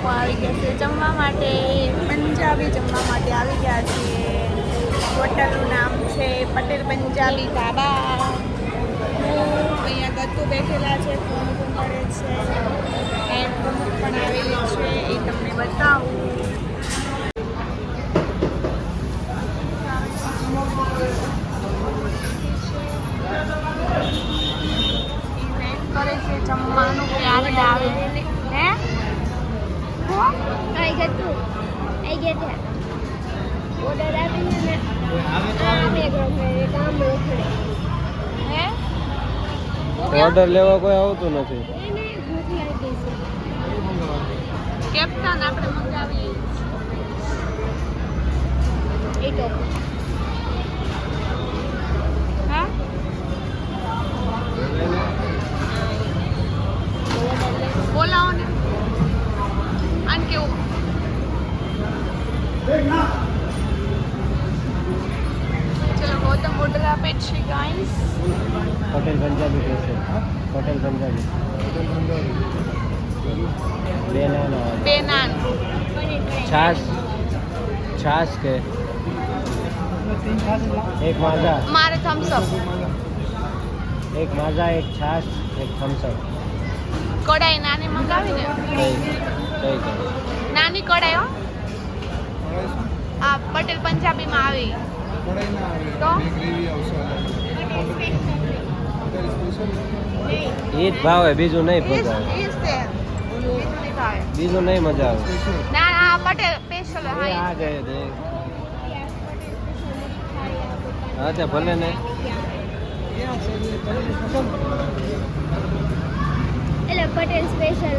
લોકો આવી ગયા છે જમવા માટે. પંજાબી જમવા માટે આવી ગયા છીએ. હોટલનું નામ છે પટેલ પંજાબી ધાબા. અહીંયા ગત્તુ બેઠેલા છે ફોન મળે છે. એન્ડ પણ આવેલી છે, એ તમને બતાવું ઇવેન્ટ કરે છે જમવાનું ક્યારે આવે હે હું આઈ ગયા તું આઈ ગયા ત્યાં ઓર્ડર આપીને ને આમ એક રમે એક આમ રખડે હે ઓર્ડર લેવા કોઈ આવતું નથી. કેપ્ટન આપણે મંગાવીએ. એ હા? બોલાવો ને. આન કેવું? ચલો ગૌતમ ઓર્ડર આપે છે ગાઈસ પટેલ પંજાબી કહેશે પટેલ પંજાબી. બે નાન બે નાન. છાશ છાશ કે? એક માઝા મારે થમ્સ અપ એક માઝા એક છાશ એક થમ્સઅપ કડાઈ નાની મંગાવી ને? નાની કડાઈ હો. આ પટેલ પંજાબીમાં આવી. એ જ ભાવે બીજું નહીં આવે બીજું નહીં મજા આવે. ના ના પટેલ સ્પેશિયલ હા આ ગયે દે. હા તે ભલે ને. એટલે પટેલ સ્પેશિયલ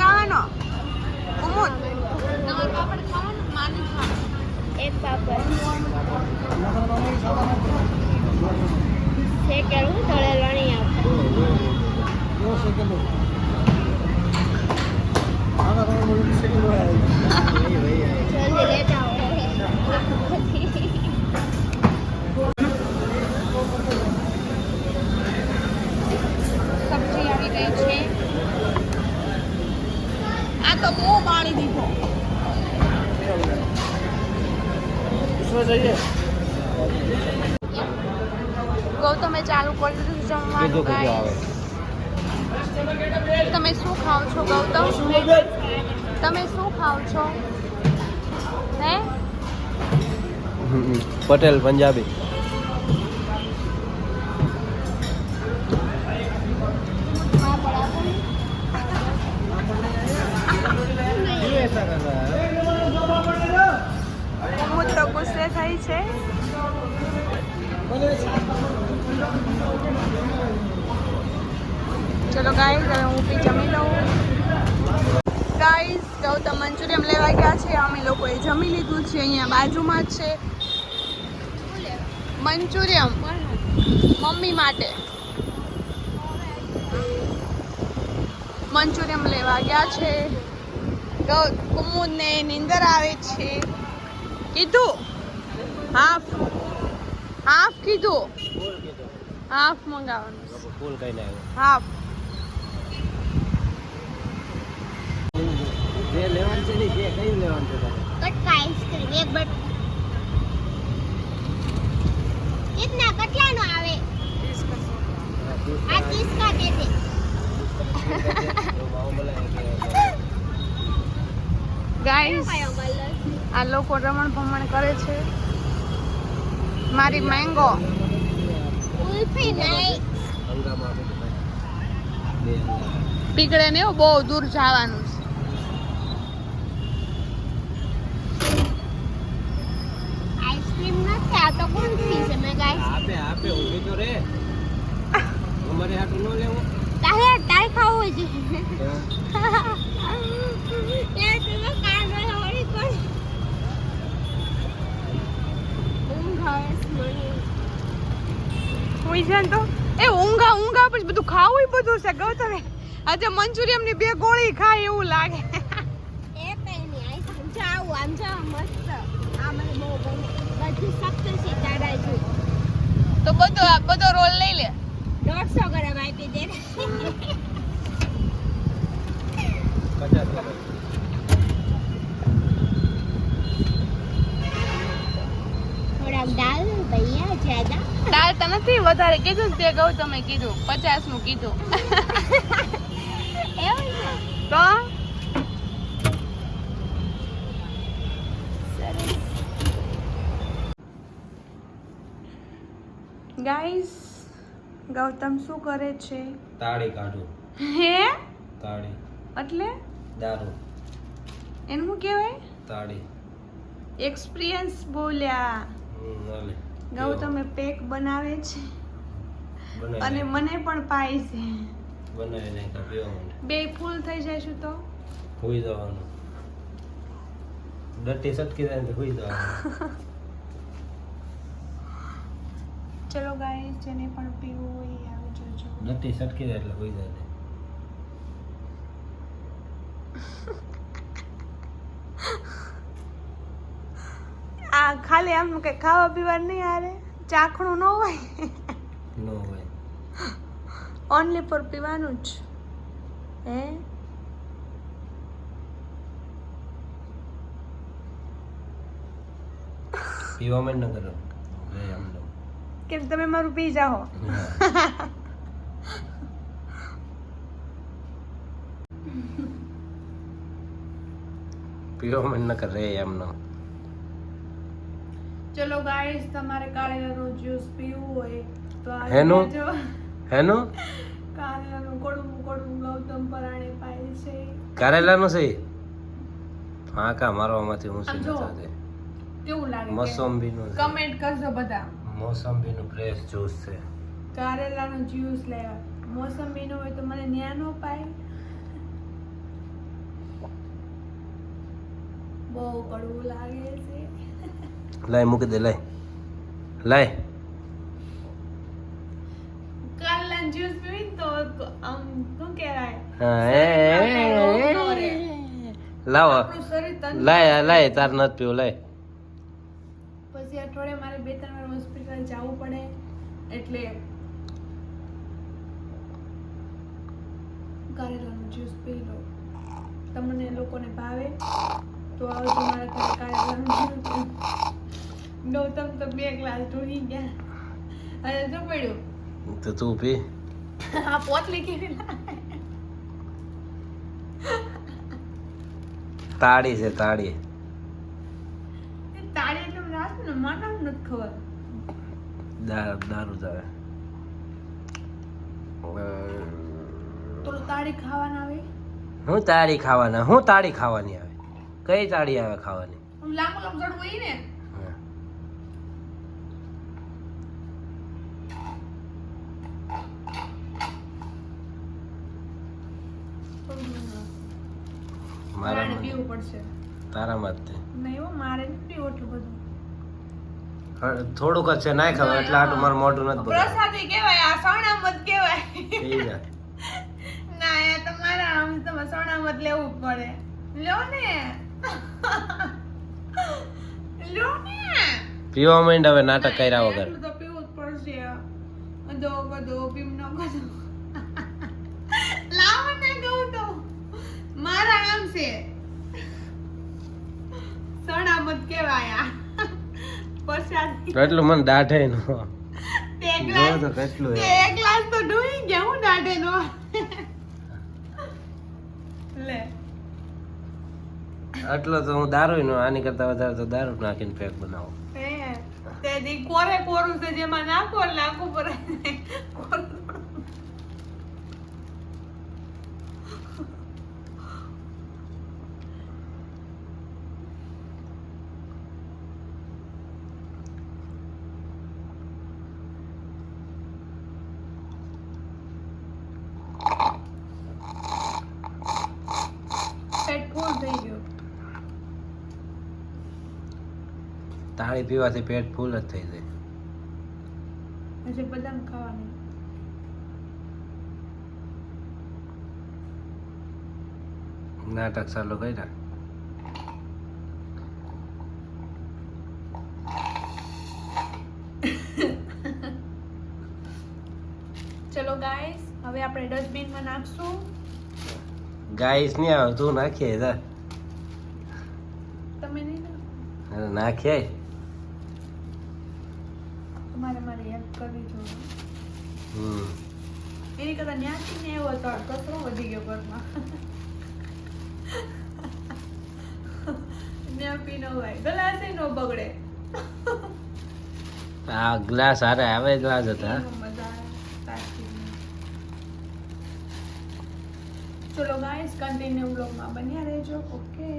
ગૌતમે ચાલુ કરી દીધું જમવાનું guys. તમે શું ખાઓ છો ગૌતમ? તમે શું ખાઓ છો? હે? પટેલ પંજાબી. અમે લોકોએ જમી લીધું છે અહીંયા બાજુમાં જ છે. મંચુરિયમ મમ્મી માટે. મંચુરિયમ લેવા ગયા છે. કુમુદને નીંદર આવે છે. કીધું? હાફ. હાફ કીધું? હાફ મંગાવવાનું. હાફ. આ લોકો રમણ ભમણ કરે છે. મારી મેંગો ઉલ્ફી નહીં પીગળે ને એવું બહુ દૂર જવાનું છે. આ તો કોણ ફી છે મે ગાઈસ આપે આપે ઊભી તો રે. અમારે હાટું નો લેવું. તારે તારે ખાવું છે. એ તમે કાન વાળી કોણ ઊંઘ આવે હોય છે તો? એ ઊંઘા ઊંઘા પછી બધું ખાવું બધું છે ગૌતમે આજે મંચુરિયમની બે ગોળી ખાય એવું લાગે. એ કઈ નહીં આમ જાવ આમ જાવ મસ્ત. બધું તારા જો તો બધો બધો રોલ લઈ લે. દોઢસો ગ્રામ આપી દે. દાલ ભૈયા જ્યાદા. તો નથી વધારે કીધું તે ગૌતમે કીધું પચાસનું કીધું. એવું તો ગાઈસ ગૌતમ શું કરે છે? તાળી કાઢું. હે? તાળી. એટલે? દારૂ. એનું શું કહેવાય? તાળી. એક્સપિરિયન્સ બોલ્યા. ગૌતમે પેક બનાવે છે. અને મને પણ પાય છે. બનાવી નાખ્યા બે ફૂલ થઈ જઈશું તો? હુઈ જવાનું. ડટ્ટી સટકી જાય હુઈ જવાનું. ચલો ગાઈસ જેને પણ પીવું હોય એ આવી જજો. નથી સટકી જાય એટલે હોઈ જાય આ ખાલી આમ કે ખાવા પીવા નહીં આરે ચાખણું ન હોય. ન હોય. ઓનલી ફોર પીવાનું જ. હે? પીવામાં ન કરો. એ આમ કેમ તમે મારું પી જાઓ. પીવામાં મન ન કરે એમનો. ચલો ગાઈસ તમારે કારેલાનું જ્યુસ પીવું હોય તો આ હેનો? હેનો? કારેલાનું કોડું કોડું ગૌતમ પરાણે પાય છે. કારેલાનું છે? ફાંકા મારવામાંથી હું શું સાથે કેવું લાગે? મોસંબીનું. કમેન્ટ કરજો બધા. મોસંબીનું ફ્રેશ જ્યુસ છે. કારેલાનું જ્યુસ લેવા મોસંબીનું હોય તો મને ન્યા નો પાય. બહુ કડવું લાગે છે. લાય મૂકી દે લાય. લાય. કારેલાનું જ્યુસ પીવી તો આમ શું કહેવાય. લાવો. લાય લાય તાર નથી પીવું લાય. પછી અઠવાડિયે મારે બે ત્રણ વાર હોસ્પિટલ જવું પડે એટલે કારેલાનું જ્યુસ પી લો. તમને લોકોને ભાવે તો આવજો મારા ઘરે કારેલાનું જ્યુસ ગૌતમ તો બે ગ્લાસ ઢોળી ગયા. અને શું પડ્યું? તો તું પી. આ પોતલી કેવી તાળી છે તાળી. તાળી એટલે રાત ને મને નથી ખબર. દારૂ જ આવે. હું તાળી ખાવાના હું તાળી ખાવાની આવે. કઈ તાળી આવે ખાવાની? આમ લાંબુ લાંબુ હોય ને? હા. મારે મારામાં પીવું પડશે. તારામાં જ તે. નહીં મારે નથી પીવું એટલું બધું. થોડુંક જ છે નાય ખાવ એટલે આટલું મારું મોઢું નથી ભરાતું. પ્રસાદી કહેવાય આ સણામત કહેવાય. ના એ તમારા આમ તમે સણામત લેવું પડે. લો ને. લો ને. પીવા માંડ હવે નાટક કર્યા વગર. તો પીવું જ પડશે. દો બધો પીમ ન ગધો લાવો ને કહું તો. મારા આમ છે. સણામત કહેવાય આ. પ્રસાદી એટલું મને દાઢે નો તે ગ્લાસ તો કેટલું તે ગ્લાસ તો ડૂબી ગયા હું દાઢે નો લે. આટલો તો હું દારૂ નો આની કરતા વધારે તો દારૂ નાખીને પેક બનાવો. તે દી કોરે કોરું છે જેમાં નાખો નાખું પડે કોરું. પેટ ફૂલ થઈ ગયું તાળી પીવાથી પેટ ફૂલ જ થઈ જાય. હજી બદામ ખાવાની. નાટક ચાલુ કર્યા. ચલો ગાઈસ હવે આપણે ડસ્ટબિનમાં નાખશું. ગાઈસ નહીં આવે તું નાખીએ તમે નહીં નાખો. કરતા એવો તો કચરો વધી ગયો ઘરમાં. ન હોય ગલાસે નો બગડે. આ ગ્લાસ હારે આવે ગ્લાસ હતા. ચલો ગાઈસ કન્ટિન્યુ બ્લોગમાં બન્યા રહેજો. ઓકે